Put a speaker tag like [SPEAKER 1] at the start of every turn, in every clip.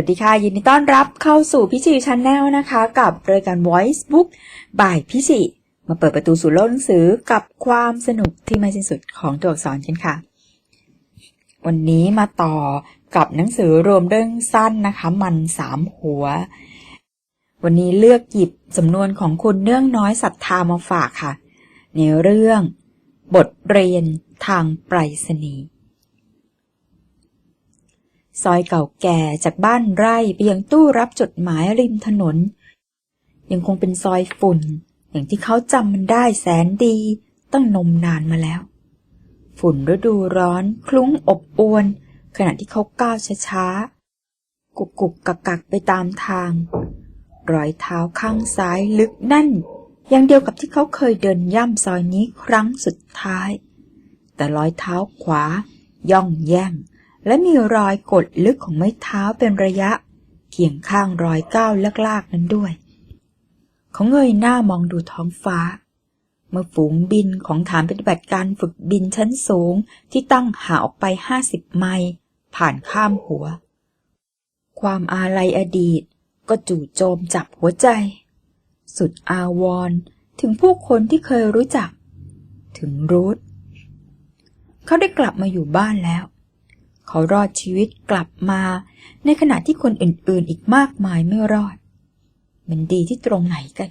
[SPEAKER 1] สวัสดีค่ะ ยินดีต้อนรับเข้าสู่พิชิชันแนลนะคะ กับรายการ Voice Book บ่ายพิชิมาเปิดประตูสู่โลกหนังสือกับความสนุกที่ไม่สิ้นสุดของตัวอักษรกันค่ะ วันนี้มาต่อกับหนังสือรวมเรื่องสั้นนะคะ มันสามหัว วันนี้เลือกหยิบสำนวนของคุณเนื่องน้อยศรัทธามาฝากค่ะ ในเรื่อง บทเรียนทางไปรษณีย์ ซอยเก่าแก่จากบ้านไร่ไปยังตู้รับจดหมายริมถนน ยังคงเป็นซอยฝุ่น อย่างที่เขาจำมันได้แสนดีตั้งนมนานมาแล้ว ฝุ่นฤดูร้อนคลุ้งอบอวน ขณะที่เขาก้าวช้าๆ กุกกุกกักกักไปตามทาง รอยเท้าข้างซ้ายลึกแน่น อย่างเดียวกับที่เขาเคยเดินย่ำซอยนี้ครั้งสุดท้าย แต่รอยเท้าขวาย่องแย่ง และมีรอยกดลึกของไม้เท้าเป็นระยะ เคียงข้างรอยก้าวลากๆนั้นด้วย เขาเงยหน้ามองดูท้องฟ้า เมื่อฝูงบินของฐานปฏิบัติการฝึกบินชั้นสูงที่ตั้งห่าออกไปห้าสิบไมล์ผ่านข้ามหัว ความอาลัยอดีตก็จู่โจมจับหัวใจ สุดอาวรถึงผู้คนที่เคยรู้จัก ถึงรูทเขาได้กลับมาอยู่บ้านแล้ว เขารอดชีวิตกลับมา ในขณะที่คนอื่นๆ อีกมากมายไม่รอด มันดีที่ตรงไหนกัน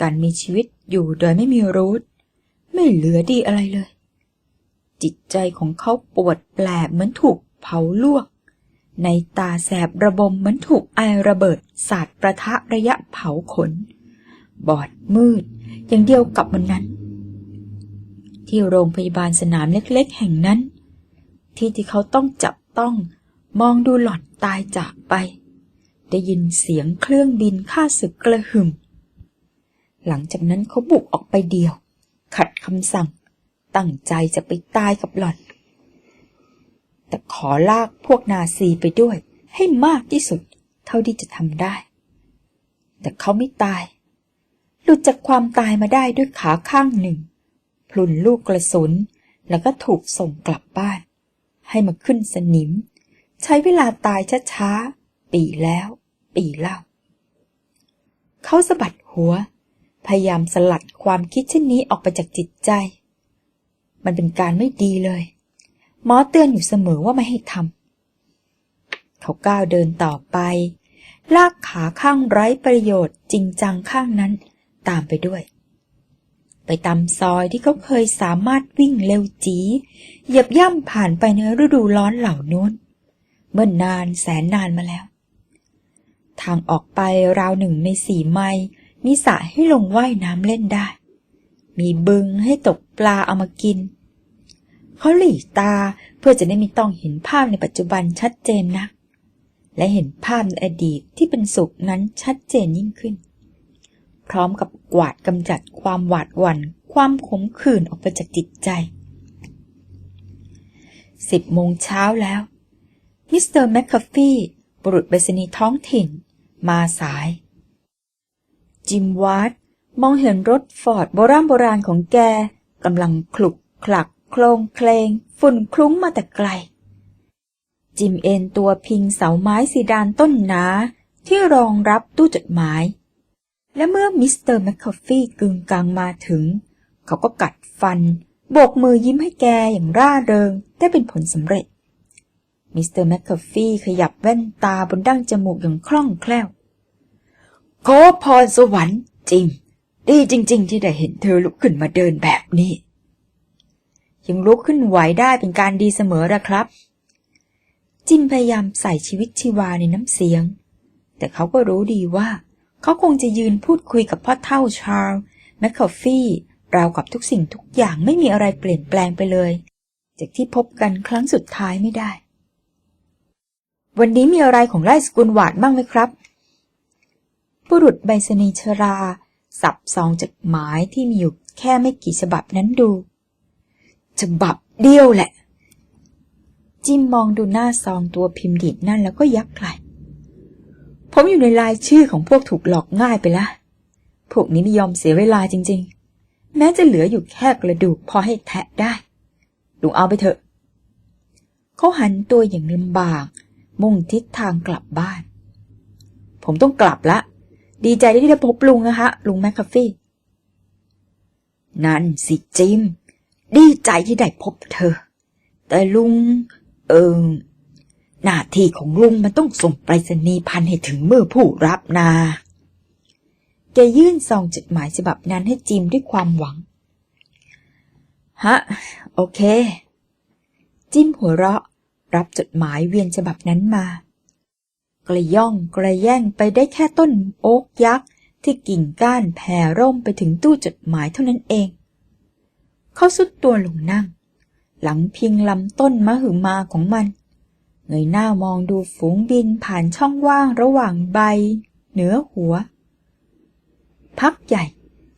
[SPEAKER 1] การมีชีวิตอยู่โดยไม่มีรูทไม่เหลือดีอะไรเลย จิตใจของเขาปวดแปลบเหมือนถูกเผาลวก ในตาแสบระบมเหมือนถูกไอระเบิดสาดประทะระยะเผาขน บอดมืด อย่างเดียวกับวันนั้น ที่โรงพยาบาลสนามเล็กๆ แห่งนั้น ที่ที่เขาต้องจับต้อง มองดูหลอนตายจากไป ได้ยินเสียงเครื่องบินฆ่าศึกกระหึ่ม หลังจากนั้นเขาบุกออกไปเดียว ขัดคำสั่ง ตั้งใจจะไปตายกับหลอนแต่ขอลากพวกนาซีไปด้วย ให้มากที่สุด เท่าที่จะทำได้ แต่เขาไม่ตาย หลุดจากความตายมาได้ด้วยขาข้างหนึ่ง พลุนลูกกระสุนแล้วก็ถูกส่งกลับบ้าน ให้มาขึ้นสนิม ใช้เวลาตายช้าๆ ปีแล้ว ปีเล่า เขาสะบัดหัว พยายามสลัดความคิดเช่นนี้ออกไปจากจิตใจ มันเป็นการไม่ดีเลย หมอเตือนอยู่เสมอว่าไม่ให้ทำเขาก้าวเดินต่อไป ลากขาข้างไร้ประโยชน์จริงจังข้างนั้นตามไปด้วย ไปตามซอยที่เขาเคยสามารถวิ่งเร็วจีเหยียบย่ำผ่านไปในฤดูร้อนเหล่านู้น เมื่อนนานแสนนานมาแล้ว ทางออกไปราวหนึ่งในสี่ไมล์มีสระให้ลงว่ายน้ำเล่นได้ มีบึงให้ตกปลาเอามากิน เขาหลีตาเพื่อจะได้ไม่ต้องเห็นภาพในปัจจุบันชัดเจนนัก และเห็นภาพในอดีตที่เป็นสุขนั้นชัดเจนยิ่งขึ้น พร้อมกับกวาดกำจัดความหวาดหวัน่นความขมขื่นออกไปจากจิตใจสิบโมงเช้าแล้ว มิสเตอร์แมคคาฟี่บุรุษไปรษณีย์ท้องถิ่น มาสาย จิมวาร์ดมองเห็นรถฟอร์ดโบราณโบราณของแกกำลังคลุกคลักโคลงเคลง ฝุ่นคลุ้งมาแต่ไกล จิมเอนตัวพิงเสาไม้สีดานต้นหนาที่รองรับตู้จดหมาย และเมื่อมิสเตอร์แมคคาฟี่กึงกลางมาถึง เขาก็กัดฟัน โบกมือยิ้มให้แกอย่างร่าเริง ได้เป็นผลสำเร็จ มิสเตอร์แมคคาฟี่ขยับแว่นตาบนดั้งจมูกอย่างคล่องแคล่ว ขอพรสวรรค์จริง ดีจริง ๆ ที่ได้เห็นเธอลุกขึ้นมาเดินแบบนี้ ยังลุกขึ้นไหวได้เป็นการดีเสมอนะครับ จิมพยายามใส่ชีวิตชีวาในน้ำเสียง แต่เขาก็รู้ดีว่า เขาคงจะยืนพูดคุยกับพ่อเท่าชาร์ลแมคคาฟี่ราวกับทุกสิ่งทุกอย่างไม่มีอะไรเปลี่ยนแปลงไปเลย จากที่พบกันครั้งสุดท้ายไม่ได้ วันนี้มีอะไรของไล่สกุลหวาดบ้างไหมครับบุรุษใบสนีชรา สับซองจดหมายที่มีอยู่แค่ไม่กี่ฉบับนั้นดูฉบับเดียวแหละ จิมมองดูหน้าซองตัวพิมพ์ดีดนั่นแล้วก็ยักไหล ผมอยู่ในรายชื่อของพวกถูกหลอกง่ายไปละ พวกนี้ไม่ยอมเสียเวลาจริง ๆ แม้จะเหลืออยู่แค่กระดูกพอให้แทะได้ ลุงเอาไปเถอะ เขาหันตัวอย่างลำบาก มุ่งทิศทางกลับบ้าน ผมต้องกลับละ ดีใจที่ได้พบลุงนะคะ ลุงแมคคาฟี่ นั่นสิจิม ดีใจที่ได้พบเธอ แต่ลุง เออ หน้าที่ของลุงมันต้องส่งไปรษณีย์พันให้ถึงมือผู้รับนาแกยื่นซองจดหมายฉบับนั้นให้จิมด้วยความหวัง ฮะ โอเค จิมหัวเราะ รับจดหมายเวียนฉบับนั้นมา กระย่องกระแย่งไปได้แค่ต้นโอ๊กยักษ์ ที่กิ่งก้านแผ่ร่มไปถึงตู้จดหมายเท่านั้นเอง เขาสุดตัวลงนั่ง หลังพิงลำต้นมะหือมาของมัน เงยหน้ามองดูฝูงบินผ่านช่องว่างระหว่างใบ เหนือหัว พักใหญ่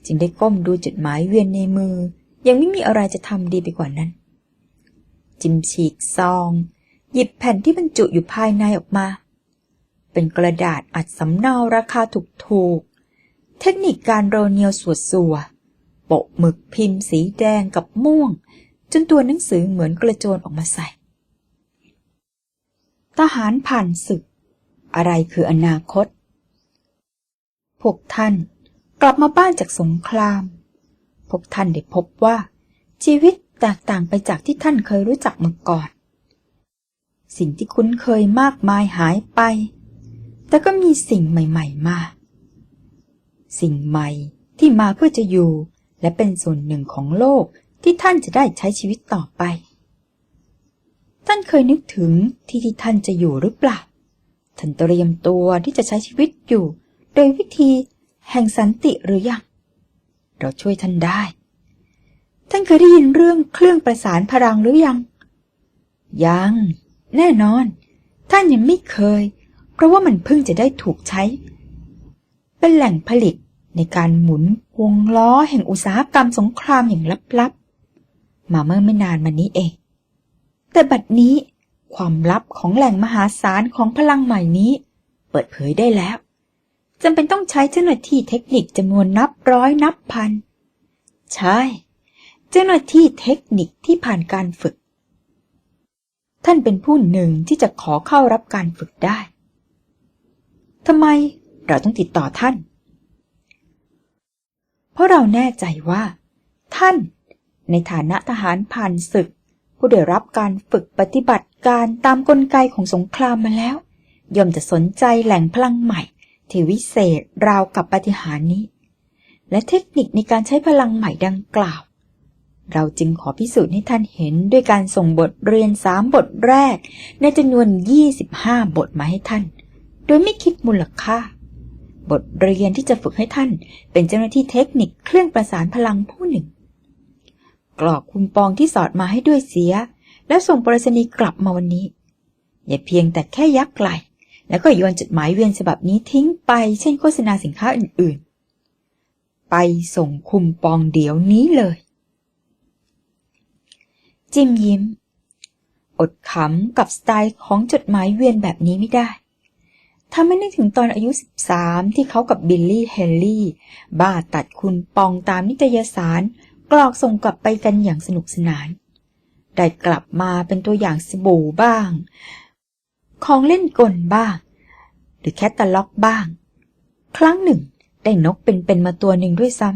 [SPEAKER 1] จึงได้ก้มดูจดหมายเวียนในมือ ยังไม่มีอะไรจะทำดีไปกว่านั้น จิมฉีกซอง หยิบแผ่นที่บรรจุอยู่ภายในออกมา เป็นกระดาษอัดสำเนาราคาถูกๆ เทคนิคการโรเนียวสวดสัวโปะหมึกพิมพ์สีแดงกับม่วง จนตัวหนังสือเหมือนกระโจนออกมาใส่ ทหารผ่านศึก อะไรคืออนาคต พวกท่านกลับมาบ้านจากสงคราม พวกท่านได้พบว่า ชีวิตแตกต่างไปจากที่ท่านเคยรู้จักมาก่อน สิ่งที่คุ้นเคยมากมายหายไป แต่ก็มีสิ่งใหม่ ๆ มา สิ่งใหม่ที่มาเพื่อจะอยู่ และเป็นส่วนหนึ่งของโลกที่ท่านจะได้ใช้ชีวิตต่อไป ท่านเคยนึกถึงที่ที่ท่านจะอยู่หรือเปล่า ท่านเตรียมตัวที่จะใช้ชีวิตอยู่ โดยวิธีแห่งสันติหรือยัง เราช่วยท่านได้ ท่านเคยได้ยินเรื่องเครื่องประสานพลังหรือยัง ยัง แน่นอน ท่านยังไม่เคย เพราะว่ามันเพิ่งจะได้ถูกใช้ เป็นแหล่งผลิตในการหมุนวงล้อแห่งอุตสาหกรรมสงครามอย่างลับๆ มาเมื่อไม่นานมานี้เอง แต่บัดนี้ความลับของแหล่งมหาศาลของพลังใหม่นี้ เปิดเผยได้แล้วจำเป็นต้องใช้เจ้าหน้าที่เทคนิคจำนวนนับร้อยนับพัน ใช่ เจ้าหน้าที่เทคนิคที่ผ่านการฝึก ท่านเป็นผู้หนึ่งที่จะขอเข้ารับการฝึกได้ทำไมเราต้องติดต่อท่าน เพราะเราแน่ใจว่า ท่านในฐานะทหารผ่านศึก ผู้ได้รับการฝึกปฏิบัติการตามกลไกของสงครามมาแล้ว ย่อมจะสนใจแหล่งพลังใหม่ที่วิเศษราวกับปฏิหารนี้ และเทคนิคในการใช้พลังใหม่ดังกล่าว เราจึงขอพิสูจน์ให้ท่านเห็นด้วยการส่งบทเรียนสามบทแรก ในจำนวน 25 บทมาให้ท่าน โดยไม่คิดมูลค่า บทเรียนที่จะฝึกให้ท่านเป็นเจ้าหน้าที่เทคนิคเครื่องประสานพลังผู้หนึ่ง กรอกคุมปองที่สอดมาให้ด้วยเสีย แล้วส่งปรษณีย์กลับมาวันนี้ อย่าเพียงแต่แค่ยักไหลแล้วก็โยนจดหมายเวียนฉบับนี้ทิ้งไปเช่นโฆษณาสินค้าอื่นๆ ไปส่งคุมปองเดี๋ยวนี้เลย จิมยิ้ม อดขำกับสไตล์ของจดหมายเวียนแบบนี้ไม่ได้ทำให้นึกถึงตอนอายุ 13 ที่เขากับบิลลี่ เฮนรี่ บ้าตัดคุณปองตามนิตยสาร กรอกส่งกลับไปกันอย่างสนุกสนาน ได้กลับมาเป็นตัวอย่างสบู่บ้าง ของเล่นกลบ้าง หรือแคตตาล็อกบ้าง ครั้งหนึ่ง ได้นกเป็นๆมาตัวหนึ่งด้วยซ้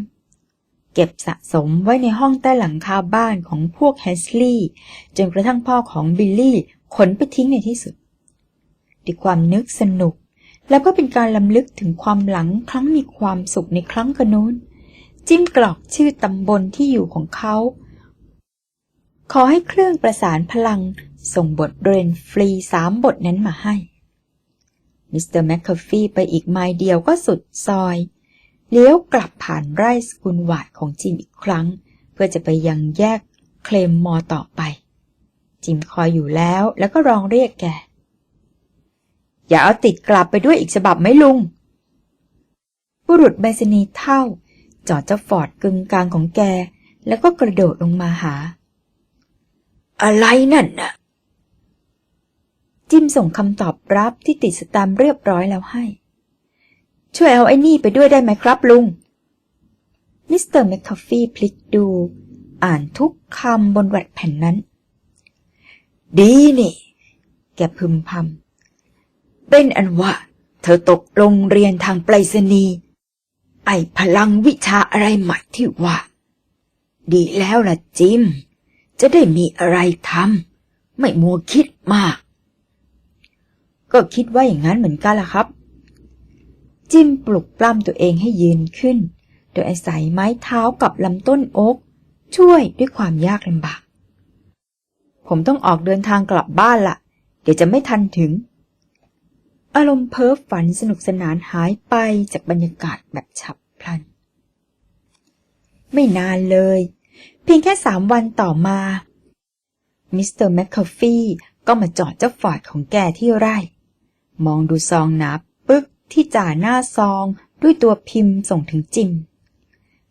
[SPEAKER 1] ำ เก็บสะสมไว้ในห้องใต้หลังคาบ้านของพวกแฮสลีย์จนกระทั่งพ่อของบิลลี่ขนไปทิ้งในที่สุดด้วยความนึกสนุก แล้วก็เป็นการลำลึกถึงความหลังครั้งมีความสุขในครั้งกระโน้น จิ้มกรอกชื่อตำบลที่อยู่ของเขา ขอให้เครื่องประสานพลังส่งบทเรียนฟรีสามบทนั้นมาให้ มิสเตอร์แมคคาฟี่ไปอีกไมล์เดียวก็สุดซอย เลี้ยวกลับผ่านไร่สกุลวาดของจิมอีกครั้ง เพื่อจะไปยังแยกเคลมมอต่อไป จิมคอยอยู่แล้วแล้วก็ร้องเรียกแก อย่าเอาติดกลับไปด้วยอีกฉบับไหมลุง บุรุษใบสนียเท่า จอดเจ้าฟอร์ดกึ่งกลางของแก แล้วก็กระโดดลงมาหา อะไรนั่นน่ะ จิมส่งคำตอบรับที่ติดสแตมป์เรียบร้อยแล้วให้ ช่วยเอาไอ้นี่ไปด้วยได้ไหมครับลุง มิสเตอร์แมคคาฟี่พลิกดู อ่านทุกคำบนแวดแผ่นนั้น ดีนี่ แกพึมพเป็นอันว่า เธอตกลงเรียนทางไปรษณีย์ไอพลังวิชาอะไรใหม่ที่ว่า ดีแล้วล่ะจิม จะได้มีอะไรทำไม่มัวคิดมาก ก็คิดว่าอย่างนั้นเหมือนกันล่ะครับ จิมปลุกปล้ำตัวเองให้ยืนขึ้น โดยอาศัยไม้เท้ากับลำต้นโอ๊กช่วยด้วยความยากลำบาก ผมต้องออกเดินทางกลับบ้านล่ะ เดี๋ยวจะไม่ทันถึง อารมณ์เพ้อฝันสนุกสนานหายไปจากบรรยากาศแบบฉับ พลัน ไม่นานเลย เพียงแค่สามวันต่อมา มิสเตอร์แมคคาฟี่ก็มาจอดเจ้าฟอร์ดของแกที่ไร่ มองดูซองหนาปึ๊กที่จ่าหน้าซองด้วยตัวพิมพ์ส่งถึงจิม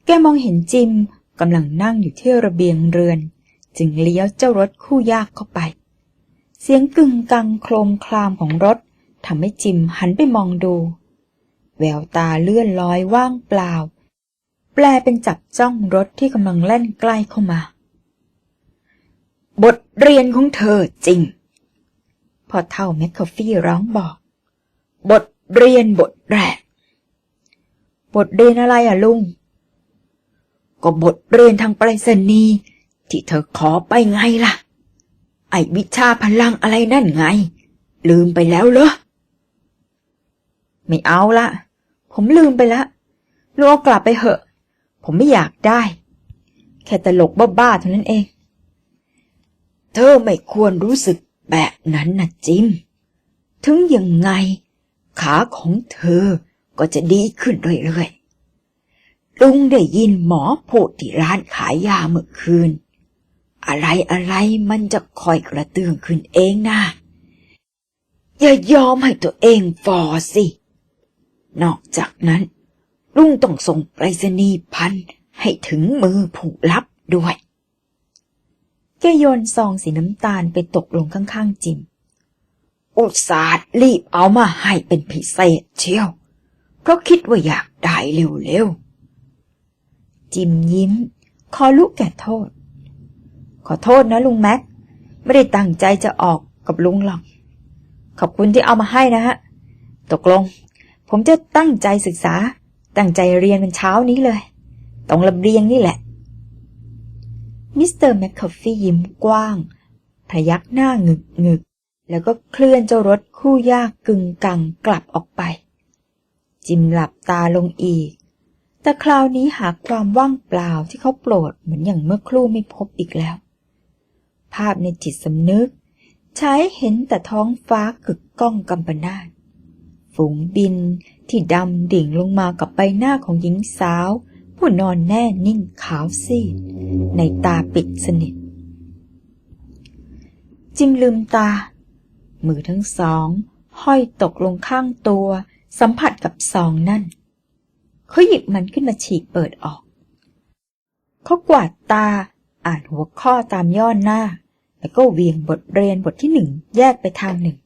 [SPEAKER 1] แกมองเห็นจิมกำลังนั่งอยู่ที่ระเบียงเรือน จึงเลี้ยวเจ้ารถคู่ยากเข้าไป เสียงกึ่งกังโครมคลามของรถทำให้จิมหันไปมองดู แววตาเลื่อนลอยว่างเปล่า แปลเป็นจับจ้องรถที่กำลังแล่นใกล้เข้ามา บทเรียนของเธอจริง พอเท่าแมคคาฟี่ร้องบอก บทเรียนบทแรก บทเรียนอะไรอะลุง ก็บทเรียนทางไปรษณีย์ที่เธอขอไปไงล่ะ ไอ้วิชาพลังอะไรนั่นไง ลืมไปแล้วเหรอ ไม่เอาละ ผมลืมไปละลูกเอากลับไปเหอะ ผมไม่อยากได้ แค่ตลกบ้าๆเท่านั้นเอง เธอไม่ควรรู้สึกแบบนั้นนะจิม ถึงยังไง ขาของเธอก็จะดีขึ้นเรื่อยๆ ลุงได้ยินหมอพูดที่ร้านขายยาเมื่อคืน อะไรอะไรมันจะคอยกระเตื้องขึ้นเองนะ อย่ายอมให้ตัวเองฟอสิ นอกจากนั้น ลุงต้องส่งไปรษณีย์พันให้ถึงมือผู้รับด้วย แกโยนซองสีน้ำตาลไปตกลงข้างๆจิม อุตส่าห์รีบเอามาให้เป็นพิเศษเชียว เพราะคิดว่าอยากได้เร็วๆ จิมยิ้มขอลุกแก่โทษ ขอโทษนะลุงแม็ก ไม่ได้ตั้งใจจะออกกับลุงหรอก ขอบคุณที่เอามาให้นะฮะ ตกลง ผมจะตั้งใจศึกษา ตั้งใจเรียนเป็นเช้านี้เลย ตรงระเบียงนี่แหละ มิสเตอร์แมคคาฟี่ยิ้มกว้าง พยักหน้างึกงึก แล้วก็เคลื่อนเจ้ารถคู่ยากกึ่งกังกลับออกไป จิมหลับตาลงอีก แต่คราวนี้หาความว่างเปล่าที่เขาโปรดเหมือนอย่างเมื่อครู่ไม่พบอีกแล้ว ภาพในจิตสำนึก ใช้เห็นแต่ท้องฟ้ากึกก้องกำปนาต ฝูงบิน ที่ดำดิ่งลงมากับใบหน้าของหญิงสาว ผู้นอนแน่นิ่งขาวซีด ในตาปิดสนิท จิมลืมตา มือทั้งสอง ห้อยตกลงข้างตัว สัมผัสกับซองนั่น เขาหยิบมันขึ้นมาฉีกเปิดออก เขากวาดตาอ่านหัวข้อตามย่อหน้า แล้วก็เวียงบทเรียนบทที่หนึ่งแยกไปทางหนึ่ง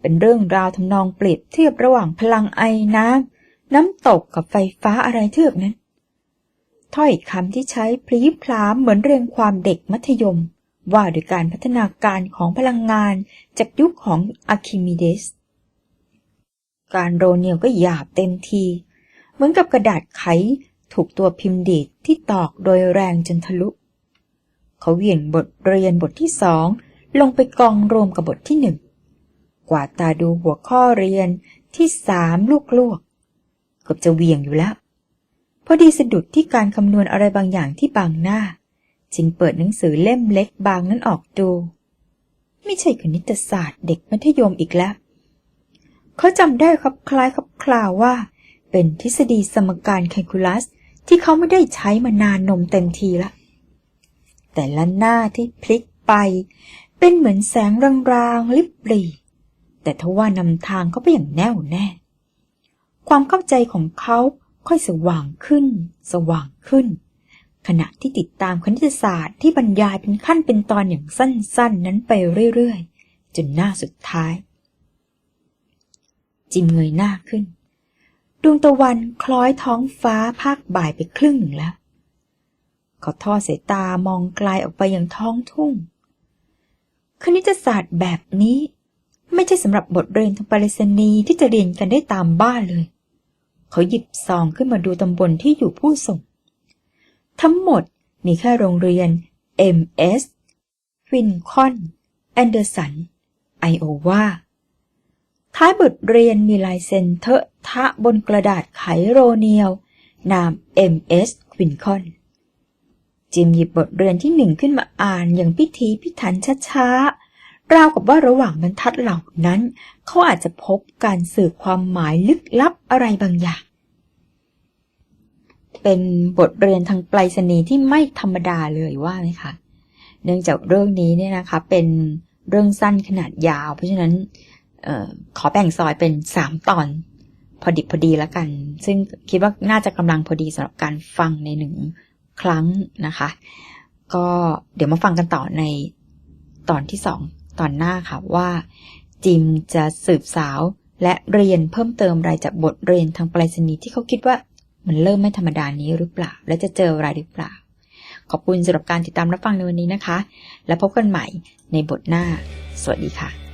[SPEAKER 1] เป็นเรื่องราวทำนองเปรียบเทียบระหว่างพลังไอน้ำน้ำตกกับไฟฟ้าอะไรเทือกนั้น ถ้อยคำที่ใช้พลีพลามเหมือนเรียงความเด็กมัธยม ว่าโดยการพัฒนาการของพลังงานจากยุคของอะคิมิเดส การโรเนียลก็หยาบเต็มที เหมือนกับกระดาษไขถูกตัวพิมพ์ดีดที่ตอกโดยแรงจนทะลุ เขาเหวี่ยงบทเรียนบทที่สองลงไปกองรวมกับบทที่หนึ่ง กวาดตาดูหัวข้อเรียนที่สามลวกๆเกือบจะเวียงอยู่แล้ว พอดีสะดุดที่การคำนวณอะไรบางอย่างที่บางหน้า จึงเปิดหนังสือเล่มเล็กบางนั้นออกดู ไม่ใช่คณิตศาสตร์เด็กมัธยมอีกแล้ว เขาจำได้ครับคล้ายครับคลาวว่า เป็นทฤษฎีสมการแคลคูลัสที่เขาไม่ได้ใช้มานานนมเต็มทีละ แต่ละหน้าที่พลิกไป เป็นเหมือนแสงรางๆลิบหลี แต่ทว่านำทางเขาไปอย่างแน่วแน่ ความเข้าใจของเขาค่อยสว่างขึ้น สว่างขึ้น ขณะที่ติดตามคณิตศาสตร์ที่บรรยายเป็นขั้นเป็นตอนอย่างสั้นๆ นั้นไปเรื่อยๆ จนหน้าสุดท้าย จิมเงยหน้าขึ้น ดวงตะวันคล้อยท้องฟ้าภาคบ่ายไปครึ่งหนึ่งแล้วเขาทอดสายตามองไกลออกไปยังท้องทุ่ง คณิตศาสตร์แบบนี้ ไม่ใช่สำหรับบทเรียนทางปรษณีที่จะเรียนกันได้ตามบ้านเลย เขาหยิบซองขึ้นมาดูตำบลที่อยู่ผู้ส่ง ทั้งหมดมีแค่โรงเรียน M.S. ฟินคอน แอนเดอร์สัน ไอโอวา ท้ายบทเรียนมีลายเซ็นเทอะทะบนกระดาษไขโรเนียล นาม M.S. ควินคอน จิมหยิบบทเรียนที่หนึ่งขึ้นมาอ่านอย่างพิธีพิถันช้าๆ ราวกับว่าระหว่างบรรทัดเหล่านั้น เขาอาจจะพบการสื่อความหมายลึกลับอะไรบางอย่าง เป็นบทเรียนทางไปรษณีย์ที่ไม่ธรรมดาเลยว่าไหมคะ เนื่องจากเรื่องนี้เนี่ยนะคะ เป็นเรื่องสั้นขนาดยาว เพราะฉะนั้นออขอแบ่งซอยเป็นสามตอน พอดิบพอดีแล้วกัน ซึ่งคิดว่าน่าจะกำลังพอดีสำหรับการฟังในหนึ่งครั้งนะคะ ก็เดี๋ยวมาฟังกันต่อในตอนที่สอง ตอนหน้าค่ะว่า จิมจะสืบสาว และเรียนเพิ่มเติมรายจากบทเรียนทางไปรษณีย์ที่เขาคิดว่ามันเริ่มไม่ธรรมดานี้หรือเปล่า และจะเจออะไรหรือเปล่า ขอบคุณสำหรับการติดตามรับฟังในวันนี้นะคะ และพบกันใหม่ในบทหน้า สวัสดีค่ะ